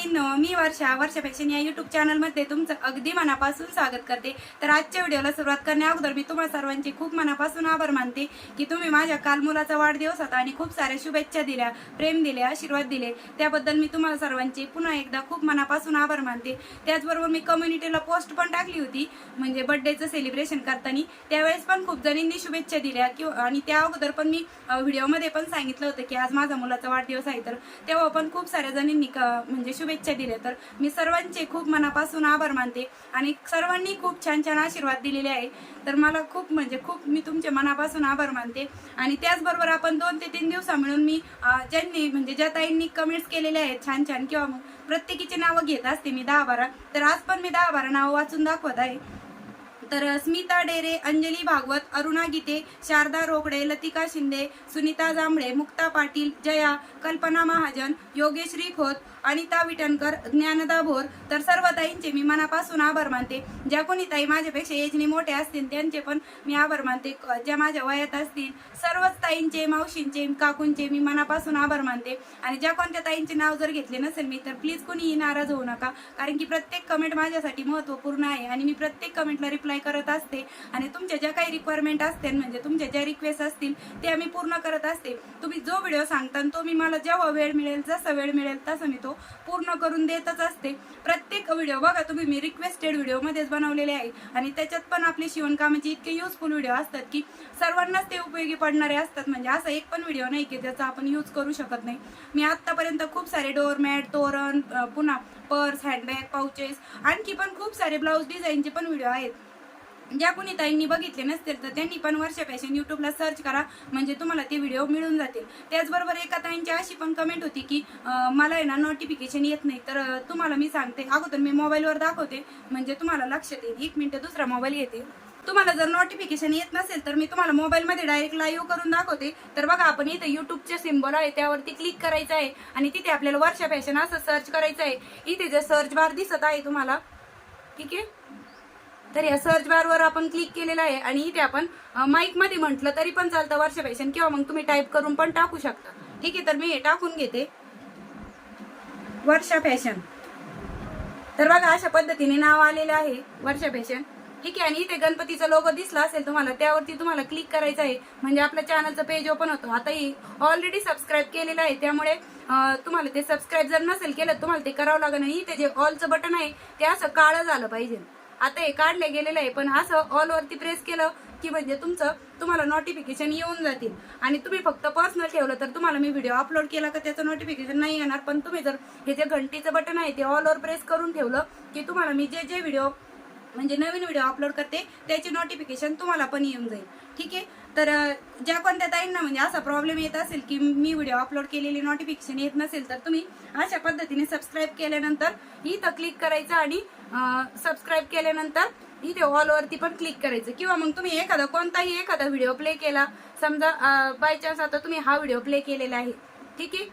मैत्रिणींनो मी वर्षा वर्षा फॅशन या युट्यूब चॅनलमध्ये तुमचं अगदी मनापासून स्वागत करते. तर आजच्या व्हिडिओला सुरुवात करण्या अगोदर मी तुम्हाला सर्वांचे खूप मनापासून आभार मानते की तुम्ही माझ्या काल मुलाचा वाढदिवस होता आणि खूप साऱ्या शुभेच्छा दिल्या प्रेम दिले आशीर्वाद दिले. त्याबद्दल मी तुम्हाला सर्वांचे पुन्हा एकदा खूप मनापासून आभार मानते. त्याचबरोबर मी कम्युनिटीला पोस्ट पण टाकली होती म्हणजे बर्थडेचं सेलिब्रेशन करताना. त्यावेळेस पण खूप जणींनी शुभेच्छा दिल्या किंवा आणि त्या अगोदर पण मी व्हिडिओमध्ये पण सांगितलं होतं की आज माझा मुलाचा वाढदिवस आहे. तर तेव्हा पण खूप साऱ्या जणींनी म्हणजे म्हणजे शुभेच्छा दिल्या. तर मी सर्वांचे खूप मनापासून आभार मानते आणि सर्वांनी खूप छान छान आशीर्वाद दिलेले आहे तर मला खूप म्हणजे खूप मी तुमचे मनापासून आभार मानते आणि त्याचबरोबर आपण दोन ते तीन दिवसा मिळून मी ज्यांनी म्हणजे ज्या ताईंनी कमेंट्स केलेले आहेत छान छान किंवा मग प्रत्येकीची नावं घेत असते मी दहा बारा. तर आज पण मी दहा बारा नावं वाचून दाखवत आहे. तर स्मिता डेरे अंजली भागवत अरुणा गीते शारदा रोकडे लतिका शिंदे सुनीता जांभळे मुक्ता पाटील जया कल्पना महाजन योगेश्री खोत अनिता विटणकर ज्ञानदा भोर. तर सर्व ताईंचे मी मनापासून आभार मानते. ज्या कोणी ताई माझ्यापेक्षा एजनी मोठे असतील त्यांचे पण मी आभार मानते. क- ज्या माझ्या वयात असतील सर्वच ताईंचे मावशींचे काकूंचे मी मनापासून आभार मानते. आणि ज्या कोणत्या ताईंचे नाव जर घेतले नसेल मी तर प्लीज कोणीही नाराज होऊ नका. कारण की प्रत्येक कमेंट माझ्यासाठी महत्त्वपूर्ण आहे आणि मी प्रत्येक कमेंटला रिप्लाय करत असते. आणि तुमच्या ज्या काही रिक्वायरमेंट असतील म्हणजे तुमच्या ज्या रिक्वेस्ट असतील ते मी पूर्ण करत असते. तुम्ही जो व्हिडिओ सांगता तो मी मला जेव्हा वेळ मिळेल जसा वेळ मिळेल तसं मी तो पूर्ण करून देतच असते. प्रत्येक व्हिडिओ बघा तुम्ही मी रिक्वेस्टेड व्हिडिओमध्येच बनवलेले आहे. आणि त्याच्यात पण आपले शिवणकामाचे इतके युजफुल व्हिडिओ असतात की सर्वांनाच ते उपयोगी पडणारे असतात. म्हणजे असं एक पण व्हिडिओ नाही की त्याचा आपण यूज करू शकत नाही. मी आत्तापर्यंत खूप सारे डोअरमॅट तोरण पुन्हा पर्स हँडबॅग पाउचेस आणखी पण खूप सारे ब्लाऊज डिझाईनचे पण व्हिडिओ आहेत. ज्या कोणी ताईंनी बघितले नसतील तर त्यांनी पण वर्ष फॅशन युट्यूबला सर्च करा. म्हणजे तुम्हाला ते व्हिडिओ मिळून जातील. त्याचबरोबर एका ताईंची अशी पण कमेंट होती की मला आहे ना नोटिफिकेशन येत नाही. तर तुम्हाला मी सांगते. अगोदर मी मोबाईलवर दाखवते. म्हणजे तुम्हाला लक्षात येईल. एक मिनटं दुसरा मोबाईल येते. तुम्हाला जर नोटिफिकेशन येत नसेल तर मी तुम्हाला मोबाईलमध्ये डायरेक्ट लाईव्ह करून दाखवते. तर बघा आपण इथे युट्यूबचे सिम्बॉल आहे. त्यावरती क्लिक करायचं आहे. आणि तिथे आपल्याला वर्षा फॅशन असं सर्च करायचं आहे. इथे जे सर्च बार दिसत आहे तुम्हाला ठीक आहे? तर या सर्च बारवर आपण क्लिक केलेलं आहे आणि इथे आपण माईकमध्ये म्हटलं तरी पण चालतं वर्ष फॅशन किंवा मग तुम्ही टाईप करून पण टाकू शकता. ठीक आहे तर मी हे टाकून घेते. वर्षा फॅशन तर बघा अशा पद्धतीने नाव आलेलं आहे वर्षा फॅशन ठीक आहे आणि इथे गणपतीचा लोगो दिसला असेल तुम्हाला त्यावरती तुम्हाला क्लिक करायचं आहे. म्हणजे आपल्या चॅनलचं पेज ओपन होतो. आता ही ऑलरेडी सबस्क्राईब केलेलं आहे. त्यामुळे तुम्हाला ते सबस्क्राईब जर नसेल केलं तुम्हाला ते करावं लागेल. आणि इथे जे ऑलचं बटन आहे ते असं काळं झालं पाहिजे. आता हे काढले गेलेलं आहे पण असं ऑलवरती प्रेस केलं की म्हणजे तुमचं तुम्हाला नोटिफिकेशन येऊन जातील. आणि तुम्ही फक्त पर्सनल ठेवलं तर तुम्हाला मी व्हिडिओ अपलोड केला का त्याचं नोटिफिकेशन नाही येणार. पण तुम्ही जर हे जे घंटीचं बटन आहे ते ऑलवर प्रेस करून ठेवलं की तुम्हाला मी जे जे व्हिडिओ म्हणजे नवीन व्हिडिओ अपलोड करते त्याची नोटिफिकेशन तुम्हाला पण येऊन जाईल. ठीक आहे? तर ज्या कोणत्या ताईंना म्हणजे असा प्रॉब्लेम येत असेल की मी व्हिडिओ अपलोड केलेली नोटिफिकेशन येत नसेल तर तुम्ही अशा पद्धतीने सबस्क्राईब केल्यानंतर इथं क्लिक करायचं आणि सबस्क्राईब केल्यानंतर इथे ऑल पण क्लिक करायचं. किंवा मग तुम्ही एखादा कोणताही एखादा व्हिडिओ प्ले केला समजा बाय चान्स आता तुम्ही हा व्हिडिओ प्ले केलेला आहे. ठीक आहे?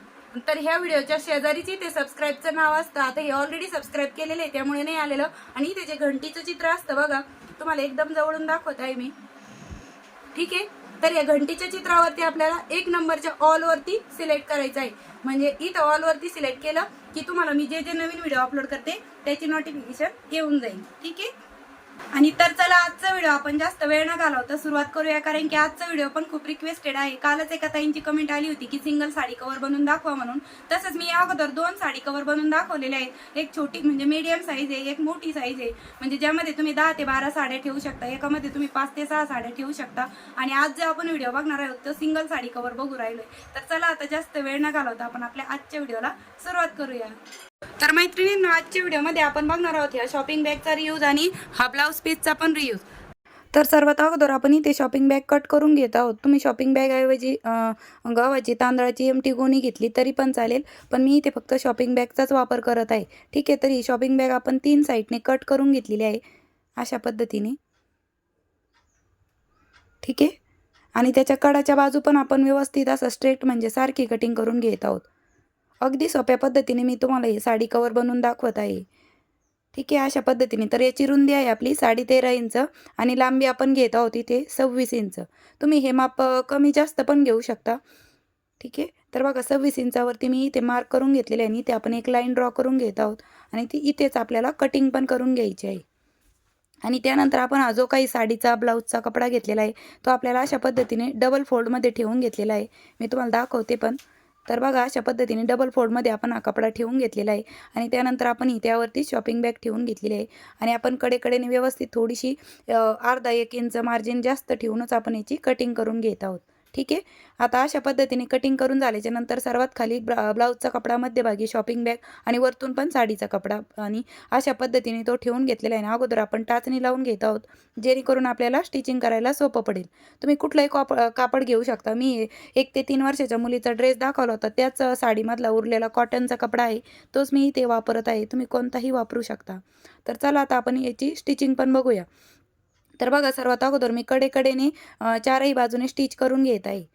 तर ह्या व्हिडिओच्या शेजारीच इथे सबस्क्राईबचं नाव असतं. आता हे ऑलरेडी सबस्क्राईब केलेलं आहे त्यामुळे नाही आलेलं. आणि इथे जे घंटीचं चित्र असतं बघा तुम्हाला एकदम जवळून दाखवत आहे मी. ठीक आहे? तर या घंटीच्या चित्रावरती आपल्याला एक नंबरच्या ऑलवरती सिलेक्ट करायचं आहे. म्हणजे इथं ऑलवरती सिलेक्ट केलं की तुम्हाला मी जे जे नवीन व्हिडिओ अपलोड करते त्याची नोटिफिकेशन येऊन जाईल. ठीक आहे? आणि तर चला आजचा व्हिडिओ आपण जास्त वेळ न घालवता सुरुवात करूया कारण की आजचा व्हिडिओ पण खूप रिक्वेस्टेड आहे. कालच एका ताईंची कमेंट आली होती की सिंगल साडी कव्हर बनवून दाखवा म्हणून. तसंच मी या अगोदर दोन साडी कव्हर बनवून दाखवलेले आहेत. एक छोटी म्हणजे मीडियम साईज आहे एक मोठी साईज आहे. म्हणजे ज्यामध्ये तुम्ही दहा ते बारा साड्या ठेवू शकता एकामध्ये तुम्ही पाच ते सहा साड्या ठेवू शकता. आणि आज जो आपण व्हिडिओ बघणार आहोत तो सिंगल साडी कव्हर बघू राहिलोय. तर चला आता जास्त वेळ न घालवता आपण आपल्या आजच्या व्हिडिओला सुरुवात करूया. तर मैत्रिणींनो आजच्या व्हिडिओमध्ये आपण बघणार आहोत या शॉपिंग बॅगचा रियूज आणि हा ब्लाऊज पीसचा पण रियूज तर सर्वात अगोदर आपण इथे शॉपिंग बॅग कट करून घेत आहोत. तुम्ही शॉपिंग बॅगऐवजी गव्हाची तांदळाची एमटी गोणी घेतली तरी पण चालेल. पण मी इथे फक्त शॉपिंग बॅगचाच वापर करत आहे. ठीक आहे तर ही शॉपिंग बॅग आपण तीन साईडने कट करून घेतलेली आहे. अशा पद्धतीने. ठीक आहे? आणि त्याच्या कडाच्या बाजू पण आपण व्यवस्थित असं स्ट्रेट म्हणजे सारखी कटिंग करून घेत आहोत. अगदी सोप्या पद्धतीने मी तुम्हाला ही साडी कवर बनवून दाखवत आहे. ठीक आहे अशा पद्धतीने. तर याची रुंदी आहे आपली साडे तेरा इंच आणि लांबी आपण घेत आहोत इथे सव्वीस इंच. तुम्ही हे माप कमी जास्त पण घेऊ शकता. ठीक आहे? तर बघा सव्वीस इंचावरती मी इथे मार्क करून घेतलेले आहे आणि इथे आपण एक लाईन ड्रॉ करून घेत आहोत. आणि ती इथेच आपल्याला कटिंग पण करून घ्यायची आहे. आणि त्यानंतर आपण हा जो काही साडीचा ब्लाऊजचा कपडा घेतलेला आहे तो आपल्याला अशा पद्धतीने डबल फोल्डमध्ये ठेवून घेतलेला आहे. मी तुम्हाला दाखवते पण. तर बघा अशा पद्धतीने डबल फोल्डमध्ये आपण हा कपडा ठेवून घेतलेला आहे आणि त्यानंतर आपण ही त्यावरती शॉपिंग बॅग ठेवून घेतलेली आहे. आणि आपण कडेकडेने व्यवस्थित थोडीशी अर्धा एक इंच मार्जिन जास्त ठेवूनच आपण याची कटिंग करून घेत आहोत. ठीक आहे? आता अशा पद्धतीने कटिंग करून झाल्याच्यानंतर सर्वात खाली ब्रा ब्लाऊजचा कपडा मध्यभागी शॉपिंग बॅग आणि वरतून पण साडीचा कपडा. आणि अशा पद्धतीने तो ठेवून घेतलेला आहे. आणि अगोदर आपण टाचणी लावून घेत आहोत जेणेकरून आपल्याला स्टिचिंग करायला सोपं पडेल. तुम्ही कुठलंही कॉप कापड घेऊ शकता. मी एक ते तीन वर्षाच्या मुलीचा ड्रेस दाखवला होता. त्याच साडीमधला उरलेला कॉटनचा कपडा आहे. तोच मी इथे वापरत आहे. तुम्ही कोणताही वापरू शकता. तर चला आता आपण याची स्टिचिंग पण बघूया. तर बघा सर्वात अगोदर मी कडेकडेने चारही बाजूने स्टिच करून घेत आहे.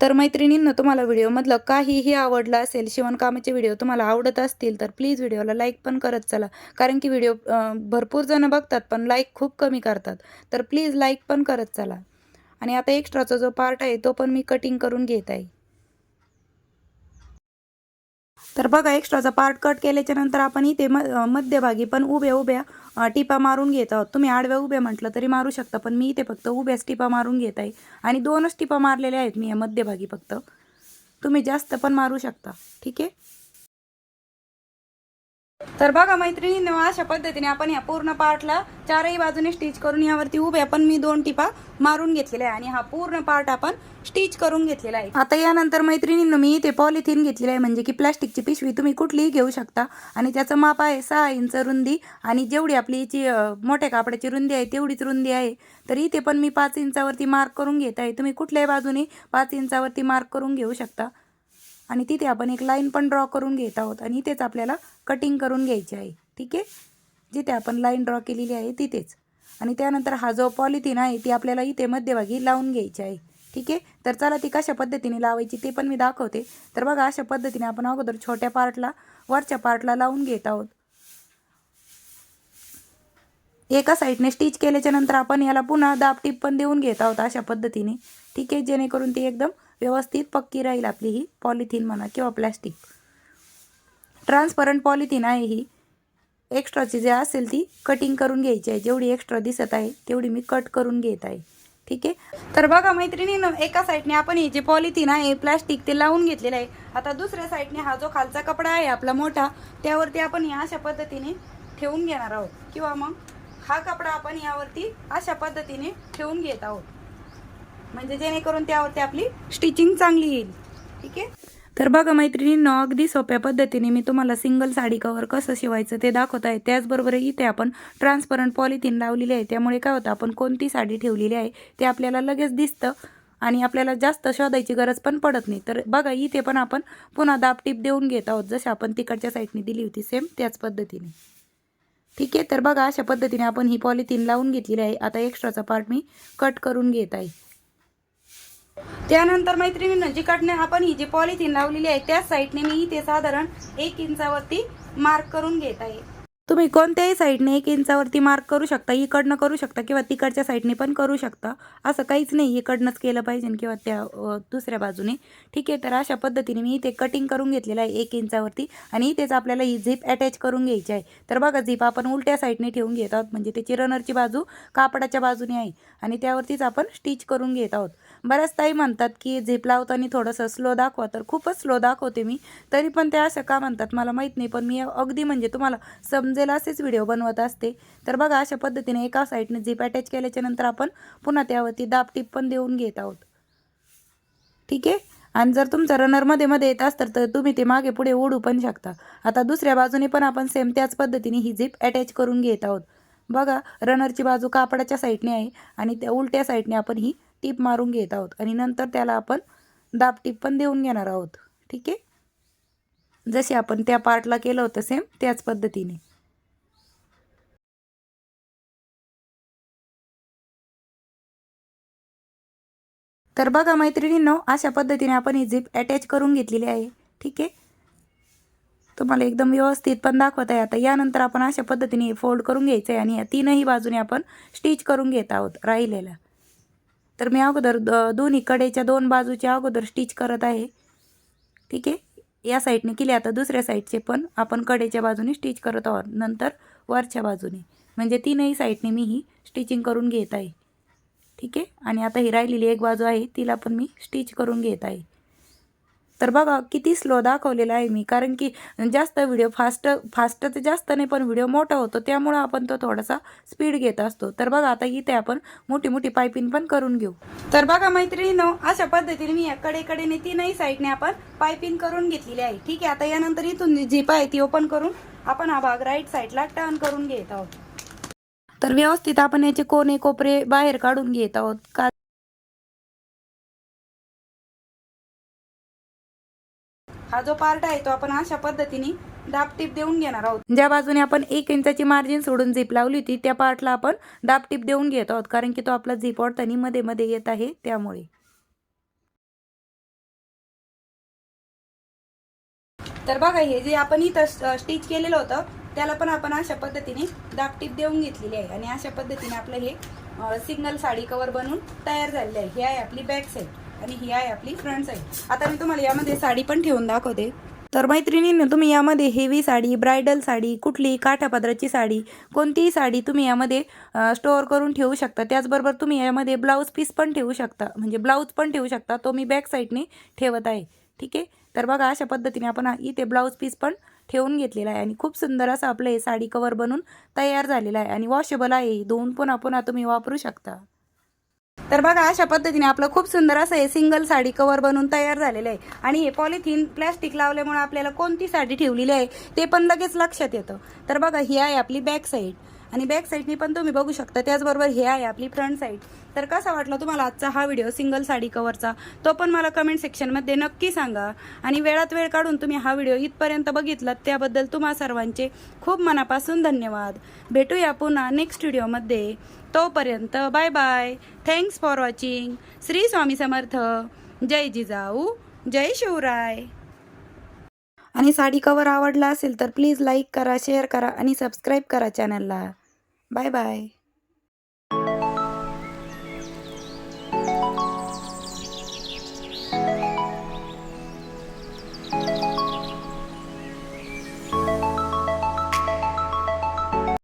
तर मैत्रिणींना तुम्हाला व्हिडिओमधलं काहीही आवडलं असेल शिवणकामाचे व्हिडिओ तुम्हाला आवडत असतील तर प्लीज व्हिडिओला लाईक पण करत चला. कारण की व्हिडिओ भरपूर जण बघतात पण लाईक खूप कमी करतात. तर प्लीज लाईक पण करत चला. आणि आता एक्स्ट्राचा जो पार्ट आहे तो पण मी कटिंग करून घेत आहे. तर बघा एक्स्ट्राचा पार्ट कट केल्याच्यानंतर आपण इथे म मध्यभागी पण उभ्या उभ्या टिपा मारून घेत आहोत. तुम्ही आडव्या उभ्या म्हटलं तरी मारू शकता पण मी इथे फक्त उभ्याच टिपा मारून घेत आहे. आणि दोनच टिपा मारलेल्या आहेत मी या मध्यभागी फक्त. तुम्ही जास्त पण मारू शकता. ठीक आहे? तर बघा मैत्रिणींनो अशा पद्धतीने आपण या पूर्ण पार्टला चारही बाजूने स्टिच करून यावरती उभ्या पण मी दोन टिपा मारून घेतलेल्या आहे आणि हा पूर्ण पार्ट आपण स्टिच करून घेतलेला आहे. आता यानंतर मैत्रिणींनो मी इथे पॉलिथिन घेतलेलं आहे म्हणजे की प्लॅस्टिकची पिशवी तुम्ही कुठलीही घेऊ शकता. आणि त्याचं माप आहे सहा इंच रुंदी आणि जेवढी आपली जी मोठ्या कापडाची रुंदी आहे तेवढीच रुंदी आहे. तर इथे पण मी पाच इंचावरती मार्क करून घेत आहे. तुम्ही कुठल्याही बाजूने पाच इंचावरती मार्क करून घेऊ शकता. आणि तिथे आपण एक लाईन पण ड्रॉ करून घेत आहोत. आणि इथेच आपल्याला कटिंग करून घ्यायची आहे. ठीक आहे? जिथे आपण लाईन ड्रॉ केलेली आहे तिथेच. आणि त्यानंतर हा जो पॉलिथिन आहे ती आपल्याला इथे मध्यभागी लावून घ्यायची आहे. ठीक आहे? तर चला ती कशा पद्धतीने लावायची ते पण मी दाखवते. तर बघा अशा पद्धतीने आपण अगोदर छोट्या पार्टला वरच्या पार्टला लावून घेत आहोत. एका साईडने स्टिच केल्याच्यानंतर आपण याला पुन्हा दाबटीप पण देऊन घेत आहोत अशा पद्धतीने. ठीक आहे? जेणेकरून ती एकदम व्यवस्थित पक्की राहील आपली ही पॉलिथिन म्हणा किंवा प्लॅस्टिक. ट्रान्सपरंट पॉलिथिन आहे ही. एक्स्ट्राची जे असेल ती कटिंग करून घ्यायची आहे. जेवढी एक्स्ट्रा दिसत आहे तेवढी मी कट करून घेत आहे. ठीक आहे? तर बघा मैत्रिणीनं एका साईडने आपण हे जे पॉलिथिन आहे प्लॅस्टिक ते लावून घेतलेलं आहे. आता दुसऱ्या साईडने हा जो खालचा कपडा आहे आपला मोठा त्यावरती आपण या अशा पद्धतीने ठेवून घेणार आहोत. किंवा मग हा कपडा आपण यावरती अशा पद्धतीने ठेवून घेत आहोत. म्हणजे जेणेकरून त्यावरती आपली स्टिचिंग चांगली येईल. ठीक आहे? तर बघा मैत्रिणींनो अगदी सोप्या पद्धतीने मी तुम्हाला सिंगल साडी कवर कसं शिवायचं ते दाखवत आहे. त्याचबरोबर इथे आपण ट्रान्सपरंट पॉलिथिन लावलेली आहे. त्यामुळे काय होतं आपण कोणती साडी ठेवलेली आहे ते आपल्याला लगेच दिसतं आणि आपल्याला जास्त शोधायची गरज पण पडत नाही. तर बघा इथे पण आपण पुन्हा दाबटीप देऊन घेत आहोत. जसे आपण तिकडच्या साईडने दिली होती सेम त्याच पद्धतीने. ठीक आहे? तर बघा अशा पद्धतीने आपण ही पॉलिथिन लावून घेतलेली आहे. आता एक्स्ट्राचा पार्ट मी कट करून घेत आहे. त्यानंतर मैत्रिणींना जिकडने आपण ही जी पॉलिथिन लावलेली आहे त्या साईडने मी इथे साधारण एक इंचावरती मार्क करून घेत आहे. तुम्ही कोणत्याही साईडने एक इंचावरती मार्क करू शकता इकडनं करू शकता किंवा तिकडच्या साईडने पण करू शकता. असं काहीच नाही इकडनंच केलं पाहिजे किंवा त्या दुसऱ्या बाजूने. ठीक आहे तर अशा पद्धतीने मी इथे कटिंग करून घेतलेलं आहे एक इंचावरती आणि इथेच आपल्याला ही झीप अटॅच करून घ्यायची आहे. तर बघा झीप आपण उलट्या साईडने ठेवून घेत आहोत. म्हणजे त्याची रनरची बाजू कापडाच्या बाजूने आहे आणि त्यावरतीच आपण स्टिच करून घेत आहोत. बऱ्याच ताई म्हणतात की झीप लावताना थोडंसं स्लो दाखवा. तर खूपच स्लो दाखवते मी. तरी पण त्या असं का म्हणतात मला माहीत नाही. पण मी अगदी म्हणजे तुम्हाला समजेल असेच व्हिडिओ बनवत असते. तर बघा अशा पद्धतीने एका साईडने झीप अटॅच केल्याच्यानंतर आपण पुन्हा त्यावरती दाब टिप पण देऊन घेत आहोत. ठीक आहे? आणि जर तुमचा रनरमध्ये मध्ये येत असतं तर तुम्ही ते मागे पुढे ओढू पण शकता. आता दुसऱ्या बाजूने पण आपण सेम त्याच पद्धतीने ही झीप अटॅच करून घेत आहोत. बघा रनरची बाजू कापडाच्या साईडने आहे आणि त्या उलट्या साईडने आपण ही टीप मारून घेत आहोत. आणि नंतर त्याला आपण दाब टीप पण देऊन घेणार आहोत. ठीक आहे? जसे आपण त्या पार्टला केलं होतं सेम त्याच पद्धतीने. तर बघा मैत्रिणींनो अशा पद्धतीने आपण ही झिप अटॅच करून घेतलेली आहे. ठीक आहे? तुम्हाला एकदम व्यवस्थित पण दाखवत आहे. आता यानंतर आपण अशा पद्धतीने फोल्ड करून घ्यायचं आहे आणि या तीनही बाजूने आपण स्टिच करून घेत आहोत राहिलेला. तर मी अगोदर द- दोन्ही कडेच्या दोन बाजूच्या अगोदर स्टिच करत आहे. ठीक आहे? या साईडने केले आता दुसऱ्या साईडचे पण आपण कडेच्या बाजूने स्टिच करत आहोत. नंतर वरच्या बाजूने. म्हणजे तीनही साईडने मी ही स्टिचिंग करून घेत आहे. ठीक आहे? आणि आता ही राहिलेली एक बाजू आहे तिला पण मी स्टिच करून घेत आहे. तर बघा किती स्लो दाखवलेला आहे मी. कारण की जास्त व्हिडिओ फास्ट फास्ट तर जास्त नाही पण व्हिडिओ मोठा होतो. त्यामुळं आपण तो थोडासा स्पीड घेत असतो. तर बघा आता इथे आपण मोठी मोठी पायपिंग पण करून घेऊ. तर बघा मैत्रिणीनो अशा पद्धतीने मी या कडेकडेने तीनही साईडने आपण पायपिंग करून घेतलेली आहे. ठीक आहे? आता यानंतर इथून जी झिप आहे ती ओपन करून आपण हा भाग राईट साईडला टर्न करून घेत आहोत. तर व्यवस्थित आपण याचे कोणे कोपरे बाहेर काढून घेत आहोत. का हा जो पार्ट आहे तो आपण अशा पद्धतीने दाब टीप देऊन घेणार आहोत. ज्या बाजूने आपण एक इंचाची मार्जिन सोडून झीप लावली होती त्या पार्टला आपण दाब टीप देऊन घेत आहोत कारण की तो आपला झीप ओढताना मध्ये मध्ये येत आहे त्यामुळे. तर बघा हे जे आपण इथं स्टिच केलेलं होतं त्याला पण आपण अशा पद्धतीने दाब टीप देऊन घेतलेली आहे. आणि अशा पद्धतीने आपलं हे सिंगल साडी कवर बनून तयार झालेलं आहे. ही आहे आपली बॅक साईड आणि ही आहे आपली फ्रंट साईड. आता मी तुम्हाला यामध्ये साडी पण ठेवून दाखवते. तर मैत्रिणींनी तुम्ही यामध्ये हेवी साडी ब्रायडल साडी कुठली काठापदराची साडी कोणतीही साडी तुम्ही यामध्ये स्टोअर करून ठेवू शकता. त्याचबरोबर तुम्ही यामध्ये ब्लाऊज पीस पण ठेवू शकता. म्हणजे ब्लाऊज पण ठेवू शकता. तो मी बॅक साईडने ठेवत आहे. ठीक आहे? तर बघा अशा पद्धतीने आपण इथे ब्लाऊज पीस पण ठेवून घेतलेला आहे. आणि खूप सुंदर असं आपलं हे साडी कवर बनून तयार झालेलं आहे. आणि वॉशेबल आहे. दोन पुन्हा पुन्हा तुम्ही वापरू शकता. तर बघा अशा पद्धतीने आपलं खूप सुंदर असं हे सिंगल साडी कवर बनवून तयार झालेलं आहे. आणि हे पॉलिथिन प्लॅस्टिक लावल्यामुळे आपल्याला कोणती साडी ठेवलेली आहे ते पण लगेच लक्षात येतं. तर बघा ही आहे आपली बॅक साईड आणि बॅक साईडनी पण तुम्ही बघू शकता. त्याचबरोबर हे आहे आपली फ्रंट साईड तर कसा वाटला तुम्हाला आजचा हा व्हिडिओ सिंगल साडी कवरचा तो पण मला कमेंट सेक्शनमध्ये नक्की सांगा. आणि वेळात वेळ काढून तुम्ही हा व्हिडिओ इथपर्यंत बघितलात त्याबद्दल तुम्हा सर्वांचे खूप मनापासून धन्यवाद. भेटूया पुन्हा नेक्स्ट व्हिडिओमध्ये तोपर्यंत bye bye thanks for watching Shri Swami Samarth. जय जिजाऊ. जय शिवराय. आणि साडी कवर आवडला असेल तर प्लीज लाईक करा शेअर करा आणि सबस्क्राईब करा चॅनलला बाय बाय